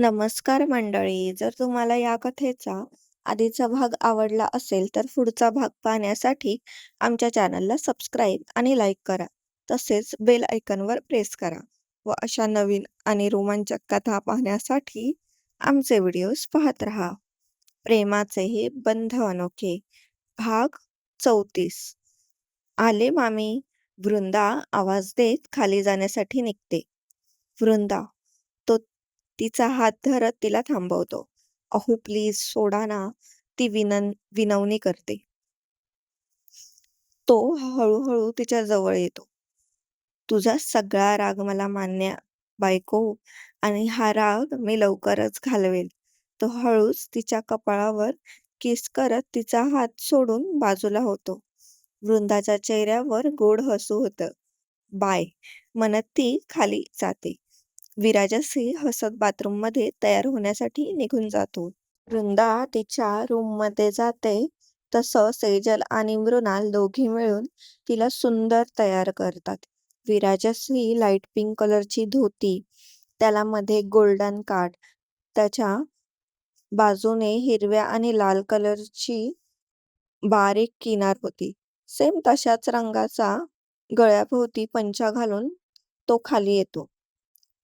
नमस्कार मंडळी. जर तुम्हाला या कथेचा आधीचा भाग आवडला असेल तर पुढचा भाग पाहण्यासाठी आमच्या चॅनलला सबस्क्राईब आणि लाईक करा. तसेच बेल आयकॉनवर प्रेस करा व अशा नवीन आणि रोमांचक कथा पाहण्यासाठी आमचे व्हिडिओज पाहत राहा. प्रेमाचे हे बंध अनोखे भाग चौतीस आले मामी. वृंदा आवाज देत खाली जाण्यासाठी निघते. वृंदा तिचा हात धरत तिला थांबवतो. अहो प्लीज सोडा ना ती विनन विनवणी करते. तो हळूहळू तिच्या जवळ येतो. तुझा सगळा राग मला मान्य बायको आणि हा राग मी लवकरच घालवेल. तो हळूच तिच्या कपाळावर किस करत तिचा हात सोडून बाजूला होतो. वृंदाच्या चेहऱ्यावर गोड हसू होतं. बाय म्हणत ती खाली जाते. विराजसही हसत बाथरूममध्ये तयार होण्यासाठी निघून जातो. वृंदा तिच्या रूममध्ये जाते तसं सेजल आणि मृणाल दोघी मिळून तिला सुंदर तयार करतात. विराजसही लाइट पिंक कलरची धोती, त्याला मध्ये गोल्डन कार्ड त्याच्या बाजूने हिरव्या आणि लाल कलरची बारीक किनार होती. सेम तशाच रंगाचा गळ्याभोवती पंचा घालून तो खाली येतो.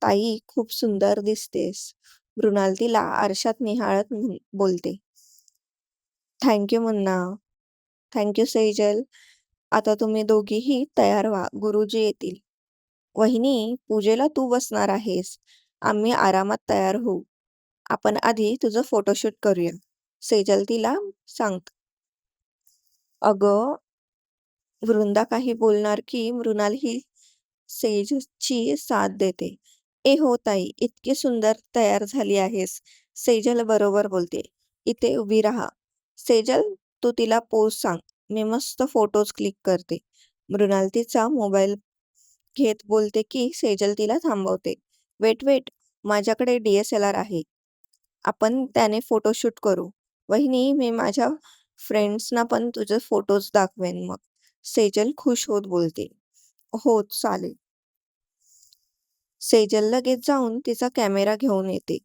ताई खूप सुंदर दिसतेस. मृणाल तिला आरशात निहाळत बोलते. Thank you Munna. Thank you Sejal. आता तुम्ही दोघीही तयार व्हा. गुरुजी येतील. वहिनी पूजेला तू बसणार आहेस. आम्ही आरामात तयार होऊ. आपण आधी तुझं फोटोशूट करूया. सेजल तिला सांग अगं वृंदा काही बोलणार की मृणाल ही सेजची साथ देते. ए हो ताई इतकी सुंदर तयार झाली आहेस. सेजल बरोबर बोलते. इथे उभी राहा. सेजल तू तिला पोज सांग. मी मस्त फोटोज क्लिक करते. मृणाल तिचा मोबाईल घेत बोलते की सेजल तिला थांबवते. वेट वेट माझ्याकडे डीएसएलआर आहे. आपण त्याने फोटोशूट करू. वहिनी मी माझ्या फ्रेंड्सना पण तुझे फोटोज दाखवेन मग. सेजल खुश होत बोलते. हो चालेल. सेजल लगेच जाऊन तिचा कॅमेरा घेऊन येते.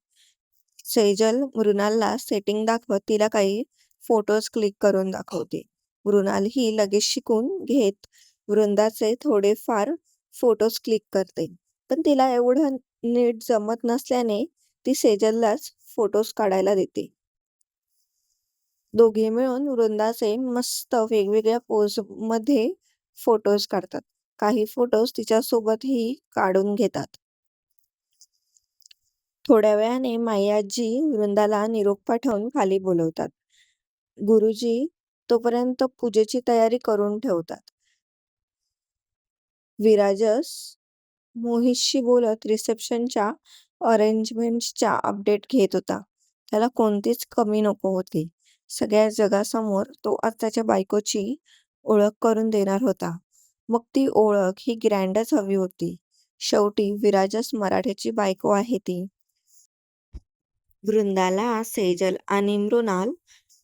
सेजल मृणालला सेटिंग दाखवत तिला काही फोटोज क्लिक करून दाखवते. मृणाल ही लगेच शिकून घेत वृंदाचे थोडेफार फोटोज क्लिक करते. पण तिला एवढं नीट जमत नसल्याने ती सेजललाच फोटोज काढायला देते. दोघे मिळून वृंदाचे मस्त वेगवेगळ्या पोजमध्ये फोटोज काढतात. काही फोटोज तिच्यासोबतही काढून घेतात. थोड्या वेळाने मायाजी वृंदाला निरोप पाठवून खाली बोलवतात. गुरुजी तोपर्यंत पूजेची तयारी करून ठेवतात. विराजस मोहितशी बोलत रिसेप्शनच्या अरेंजमेंटच्या अपडेट घेत होता. त्याला कोणतीच कमी नको होती. सगळ्या जगासमोर तो आज त्याच्या बायकोची ओळख करून देणार होता. मग ती ओळख ही ग्रँडच हवी होती. शेवटी विराजस मराठ्याची बायको आहे ती. वृंदाला सेजल आणि मृणाल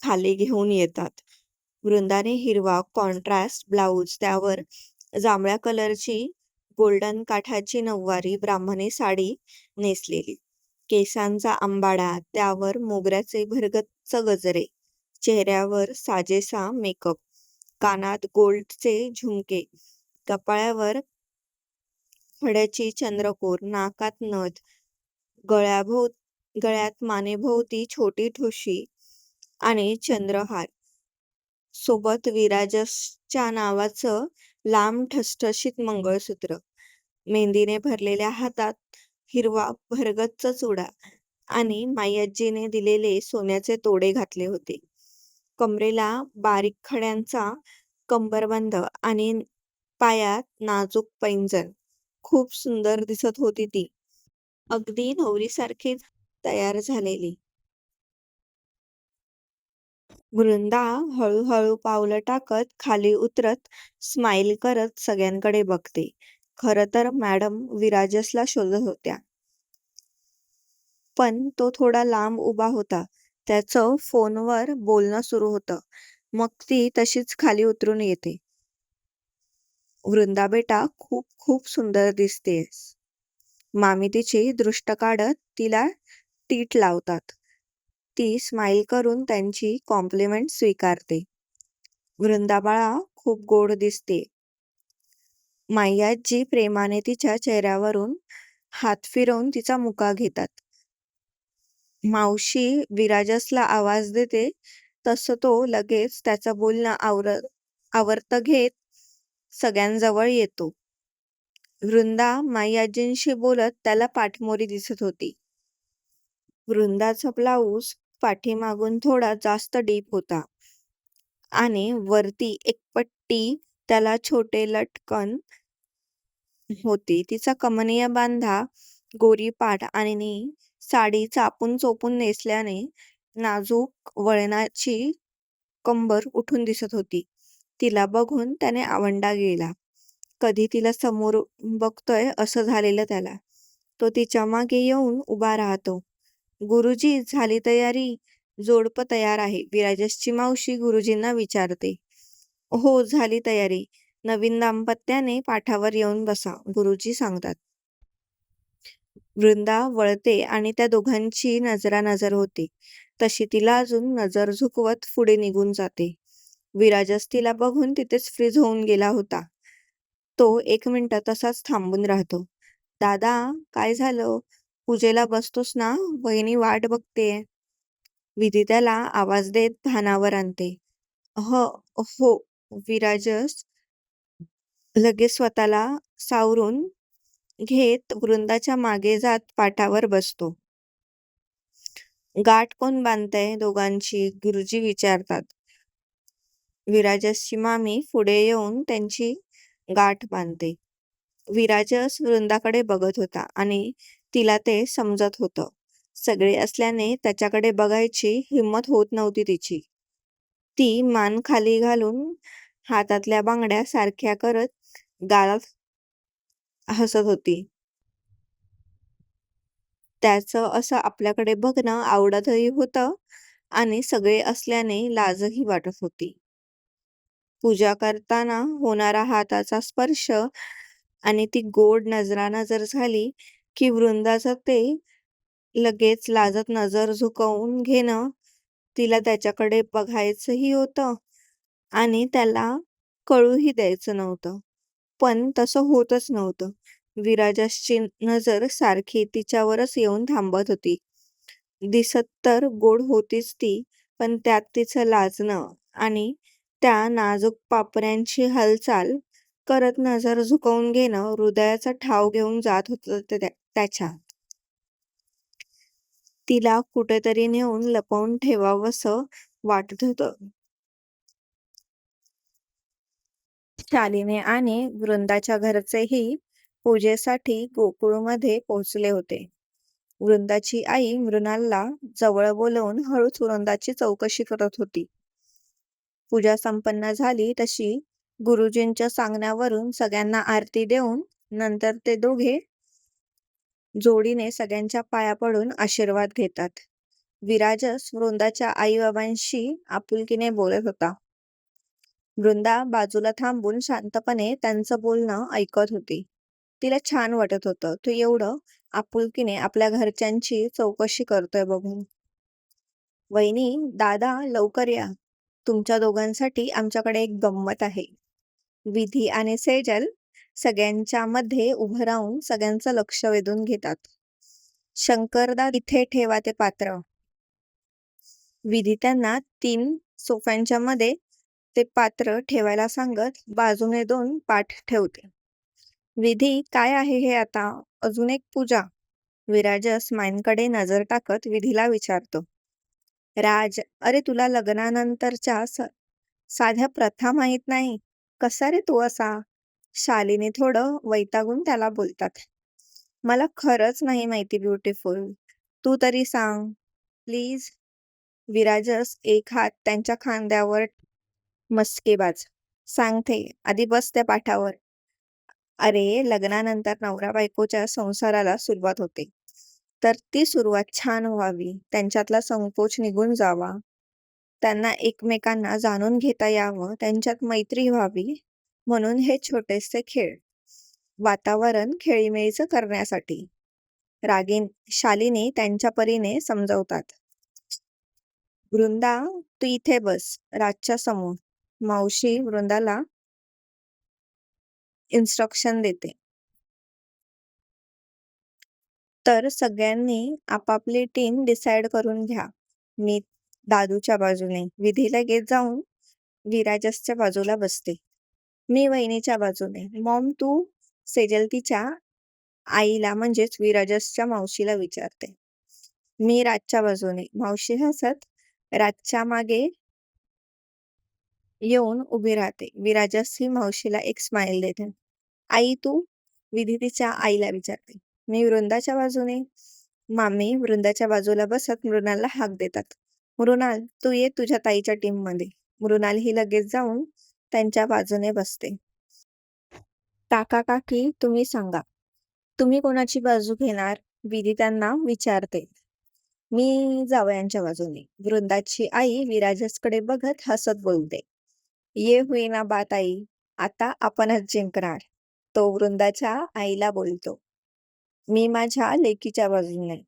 खाली घेऊन येतात. वृंदाने हिरवा कॉन्ट्रास्ट ब्लाऊज त्यावर जांभळ्या कलरची गोल्डन काठाची नऊवारी ब्राह्मणी साडी नेसलेली. केसांचा आंबाडा त्यावर मोगऱ्याचे भरगच्च गजरे, चेहऱ्यावर साजेसा मेकअप, कानात गोल्डचे झुमके, कपाळावर खड्याची चंद्रकोर, नाकात नथ, गळ्याभोव गळ्यात मानेभोवती छोटी ठुशी आणि चंद्रहार, सोबत विराजसच्या नावाचं लांब ठसठशीत मंगळसूत्र, मेहंदीने भरलेल्या हातात हिरवा भरगच्च चुडा आणि मायाजीने दिलेले सोन्याचे तोडे घातले होते. कमरेला बारीक खड्यांचा कंबरबंद आणि पायात नाजूक पैंजण. खूप सुंदर दिसत होती ती. अगदी नवरीसारखी तयार झालेली. वृंदा हळूहळू पावलं टाकत खाली उतरत स्माईल करत सगळ्यांकडे बघते. खर तर मॅडम विराजसला शोधत होत्या. पण तो थोडा लांब उभा होता. त्याचं फोनवर बोलणं सुरू होतं. मग ती तशीच खाली उतरून येते. वृंदा बेटा खूप खूप सुंदर दिसतेस. मामी तिची दृष्ट काढत तिला तीट लावतात. ती स्माईल करून त्यांची कॉम्प्लिमेंट स्वीकारते. वृंदाबाळा खूप गोड दिसते. माईआजी प्रेमाने तिच्या चेहऱ्यावरून हात फिरवून तिचा मुका घेतात. मावशी विराजसला आवाज देते तसं तो लगेच त्याचं बोलणं आवर आवर्त घेत सगळ्यांजवळ येतो. वृंदा मायाजींशी बोलत त्याला पाठमोरी दिसत होती. वृंदाचा ब्लाऊज पाठीमागून थोडा जास्त डीप होता आणि वरती एक पट्टी त्याला छोटे लटकन होती. तिचा कमनीय बांधा, गोरी पाठ आणि साडी चापून चोपून नेसल्याने नाजूक वळणाची कंबर उठून दिसत होती. तिला बघून त्याने आवंडा गेला. कधी तिला समोर बघतोय असं झालेलं त्याला. तो तिच्यामागे येऊन उभा राहतो. गुरुजी झाली तयारी? जोडपं तयार आहे. विराजसची मावशी गुरुजींना विचारते. हो झाली तयारी. नवीन दाम्पत्याने पाठावर येऊन बसा, गुरुजी सांगतात. वृंदा वळते आणि त्या दोघांची नजरानजर होते. तशी तिला अजून नजर झुकवत पुढे निघून जाते. विराजस तिला बघून तिथेच फ्रीज होऊन गेला होता. तो एक मिनिट तसाच थांबून राहतो. दादा, काय झालं? पूजेला बसतोस ना? वहिनी वाट बघतेय. विधी त्याला आवाज देत भानावर आणते. ह हो विराजस लगेच स्वतःला सावरून घेत वृंदाच्या मागे जात पाठावर बसतो. गाठ कोण बांधतय दोघांची? गुरुजी विचारतात. विराजसची मामी पुढे येऊन त्यांची गाठ बांधते. विराजस वृंदाकडे बघत होता आणि तिला ते समजत होतं. सगळे असल्याने त्याच्याकडे बघायची हिंमत होत नव्हती तिची. ती मान खाली घालून हातातल्या बांगड्या सारख्या करत गालात हसत होती. त्याचं असं आपल्याकडे बघणं आवडतही होतं आणि सगळे असल्याने लाजही वाटत होती. पूजा करताना होणारा हाताचा स्पर्श आणि ती गोड नजरानजर झाली की वृंदाचं ते लगेच लाजत नजर झुकवून घेणं, तिला त्याच्याकडे बघायचंही होतं आणि त्याला कळूही द्यायचं नव्हतं. पण तसं होतच नव्हतं. विराजाची नजर सारखी तिच्यावरच येऊन थांबत होती. दिसत तर गोड होतीच ती, पण त्यात तिचं लाजणं आणि त्या नाजूक पापण्यांची हालचाल करत नजर झुकवून घेणं हृदयाचा ठाव घेऊन जात होत त्याच्या. तिला कुठेतरी नेऊन लपवून ठेवावंसं वाटत होत शालिनी आणि वृंदाच्या घरचेही पूजेसाठी गोकुळमध्ये पोहोचले होते. वृंदाची आई मृणालला जवळ बोलवून हळूच वृंदाची चौकशी करत होती. पूजा संपन्न झाली तशी गुरुजींच्या सांगण्यावरून सगळ्यांना आरती देऊन नंतर ते दोघे जोडीने सगळ्यांच्या पाया पडून आशीर्वाद घेतात. विराजस वृंदाच्या आई-बाबांशी आपुलकीने बोलत होता. वृंदा बाजूला थांबून शांतपणे त्यांचं बोलणं ऐकत होती. तिला छान वाटत होतं तो एवढं आपुलकीने आपल्या घरच्यांची चौकशी करतोय बघून. वहिनी, दादा लवकर या. तुमच्या दोघांसाठी आमच्याकडे एक गंमत आहे. विधी आणि सेजल सगळ्यांच्या मध्ये उभं राहून सगळ्यांचं लक्ष वेधून घेतात. शंकरदा इथे ठेवा ते पात्र. विधी त्यांना तीन सोफ्यांच्या मध्ये ते पात्र ठेवायला सांगत बाजूने दोन पाठ ठेवते. विधी, काय आहे हे आता? अजून एक पूजा? विराजस माईंकडे नजर टाकत विधीला विचारतो. राज, अरे तुला लग्नानंतरच्या साध्या प्रथा माहीत नाही? कसा रे तू असा? शालिनी थोडं वैतागून त्याला बोलतात. मला खरंच नाही माहिती ब्युटिफुल. तू तरी सांग, प्लीज. विराजस एक हात त्यांच्या खांद्यावर मस्केबाज. सांगते, आधी बस त्या पाठावर. अरे लग्नानंतर नवरा-बायकोच्या संसाराला सुरुवात होते. तर ती सुरुवात छान व्हावी, त्यांच्यातला संकोच निघून जावा, त्यांना एकमेकांना जाणून घेता यावं, त्यांच्यात मैत्री व्हावी म्हणून हे छोटेसे खेळ. वातावरण खेळीमेळीचं करण्यासाठी. रागीन शालिनी त्यांच्या परीने समजवतात वृंदा तू इथे बस राजच्या समोर. मावशी वृंदाला इन्स्ट्रक्शन देते. तर सगळ्यांनी आपापली टीम डिसाईड करून घ्या. मी दादूच्या बाजूने. विधी लगेच जाऊन विराजसच्या बाजूला बसते. मी वहिनीच्या बाजूने. मॉम तू सेजल तिच्या आईला म्हणजेच विराजसच्या मावशीला विचारते. मी राजच्या बाजूने. मावशी हसत राजच्या मागे येऊन उभी राहते. विराजस ही मावशीला एक स्माईल देते. आई तू? विधी तिच्या आईला विचारते. मी वृंदाच्या बाजूने. मामी वृंदाच्या बाजूला बसत मृणाला हाक देतात. मृणाल तू ये तुझ्या ताईच्या टीममध्ये. मृणाल ही लगेच जाऊन त्यांच्या बाजूने बसते. काका काकी तुम्ही सांगा. तुम्ही कोणाची बाजू घेणार? विधी त्यांना विचारते. मी जावयांच्या बाजूने. वृंदाची आई विराजसकडे बघत हसत बोलते. ये होईना बात आई. आता आपणच जिंकणार. तो वृंदाच्या आईला बोलतो. मी माझ्या लेकीच्या बाजूने.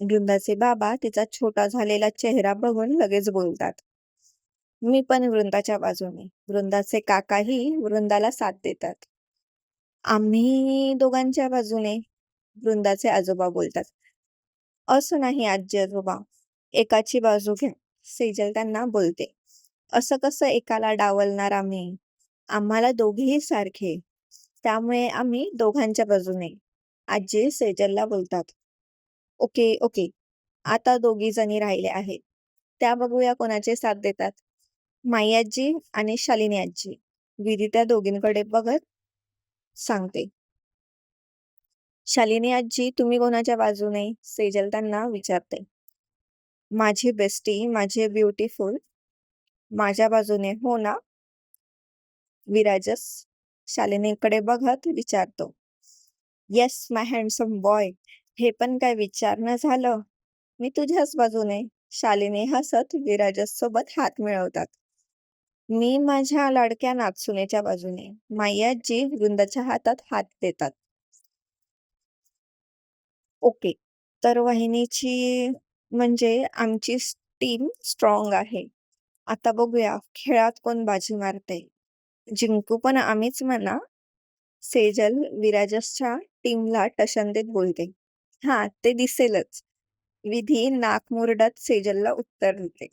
वृंदाचे बाबा तिचा छोटा झालेला चेहरा बघून लगेच बोलतात. मी पण वृंदाच्या बाजूने. वृंदाचे काकाही वृंदाला साथ देतात. आम्ही दोघांच्या बाजूने. वृंदाचे आजोबा बोलतात. असं नाही आजी आजोबा. एकाची बाजू घ्या. सेजल त्यांना बोलते. असं कसं एकाला डावलणार आम्ही? आम्हाला दोघेही सारखे. त्यामुळे आम्ही दोघांच्या बाजूने. आजी सेजलला बोलतात. Okay okay. आता दोघी जणी राहिले आहेत. त्या बघूया कोणाचे साथ देतात. माई आजी आणि शालिनी आजी. विधी त्या दोघींकडे बघत सांगते. शालिनी आजी तुम्ही कोणाच्या बाजूने? सेजल त्यांना विचारते. माझी बेस्टी माझी ब्युटीफुल माझ्या बाजूने हो ना? विराजस शालिनीकडे बघत विचारतो. Yes my handsome boy. हे पण काय विचारणं झालं? मी तुझ्याच बाजूने. शालिनी हसत विराजस सोबत हात मिळवतात. मी माझ्या लाडक्या नागसुनेच्या बाजूने. मायाजी वृंदाच्या हातात हात देतात. ओके. तर वहिनीची म्हणजे आमची टीम स्ट्रॉंग आहे. आता बघूया खेळात कोण बाजी मारते. जिंकू पण आम्हीच म्हणा. सेजल विराजसच्या टीमला टशन देत बोलते. हा ते दिसेलच. विधी नाकमुरडत सेजलला उत्तर देते.